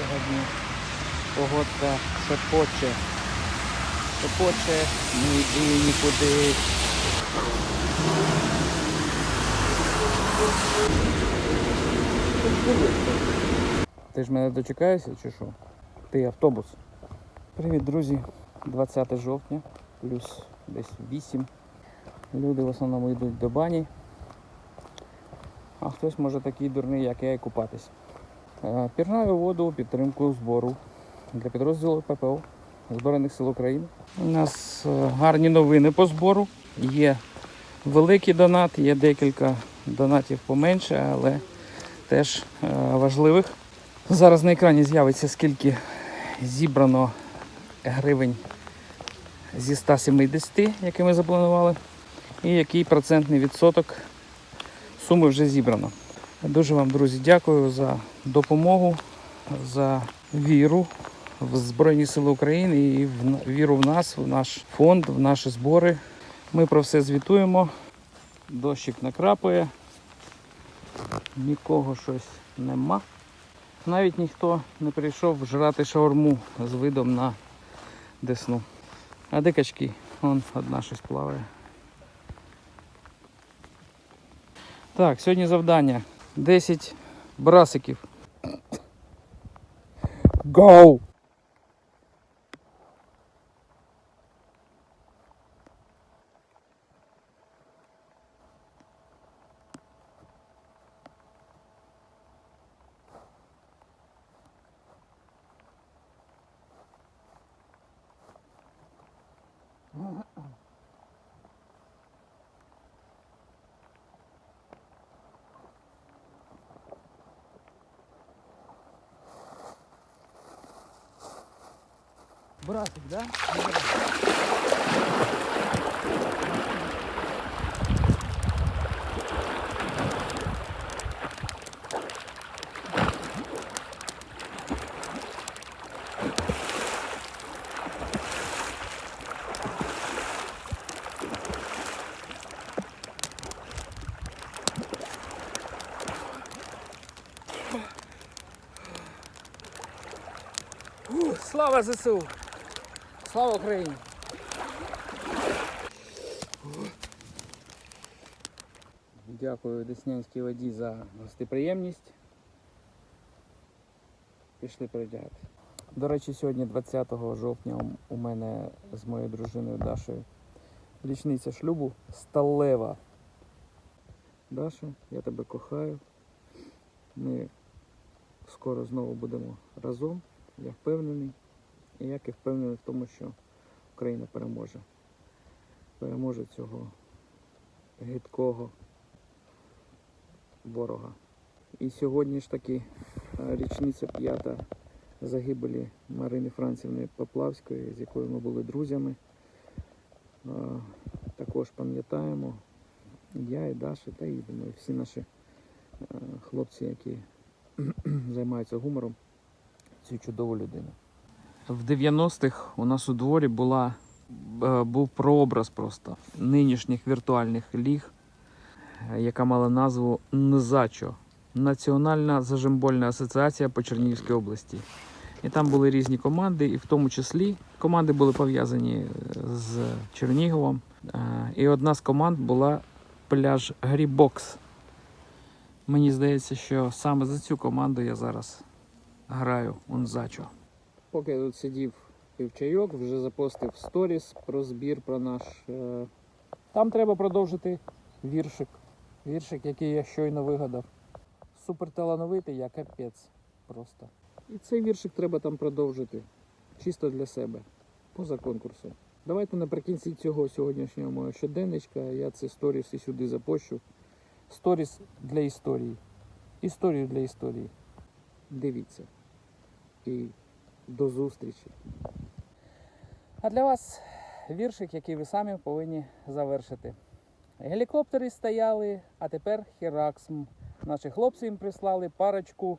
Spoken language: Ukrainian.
Сьогодні погодка шепоче. Шепоче, не йди нікуди. Ти ж мене дочекаєшся чи що? Ти автобус. Привіт, друзі. 20 жовтня, плюс десь 8. Люди в основному йдуть до бані. А хтось може такий дурний, як я, і купатись. Пірнаю воду у підтримку збору для підрозділу ППО Збройних сил України. У нас е, гарні новини по збору. Є великий донат, є декілька донатів поменше, але теж е, важливих. Зараз на екрані з'явиться скільки зібрано гривень зі 170, які ми запланували, і який процентний відсоток суми вже зібрано. Дуже вам, друзі, дякую за допомогу, за віру в Збройні Сили України і в віру в нас, в наш фонд, в наші збори. Ми про все звітуємо. Дощик накрапує, нікого щось нема. Навіть ніхто не прийшов жрати шаурму з видом на десну. А де качки? Вон одна щось плаває. Так, сьогодні завдання. 10 брасиків. Go! Брасик, да? Слава ЗСУ! Слава Україні! Дякую Деснянській воді за гостеприємність. Пішли передягати. До речі, сьогодні, 20 жовтня, у- мене з моєю дружиною Дашою річниця шлюбу сталева. Даша, я тебе кохаю. Ми скоро знову будемо разом. Я впевнений. І як і впевнений в тому, що Україна переможе. Переможе цього гидкого ворога. І сьогодні ж таки е, річниця п'ята загибелі Марини Францівни Поплавської, з якою ми були друзями. Е, Також пам'ятаємо я і Даша, та і думаю, всі наші е, хлопці, які займаються гумором, цю чудову людину. В 90-х у нас у дворі була, е, був прообраз просто нинішніх віртуальних ліг, яка мала назву НЗАЧО Національна зажимбольна асоціація по Чернігівській області. І там були різні команди, і в тому числі команди були пов'язані е, з Черніговом. Е, І одна з команд була пляж Грібокс. Мені здається, що саме за цю команду я зараз граю у Нзачо. Поки я тут сидів пив чайок, вже запостив сторіс про збір про наш. е, Там треба продовжити віршик. Віршик, який я щойно вигадав. Супер талановитий, я капець просто. І цей віршик треба там продовжити. Чисто для себе, поза конкурсом. Давайте наприкінці цього сьогоднішнього мого щоденничка я це сторіс і сюди запощу. Сторіс для історії. Історію для історії. Дивіться. І до зустрічі. А для вас віршик, який ви самі повинні завершити. Гелікоптери стояли, а тепер Хераксм. Наші хлопці їм прислали парочку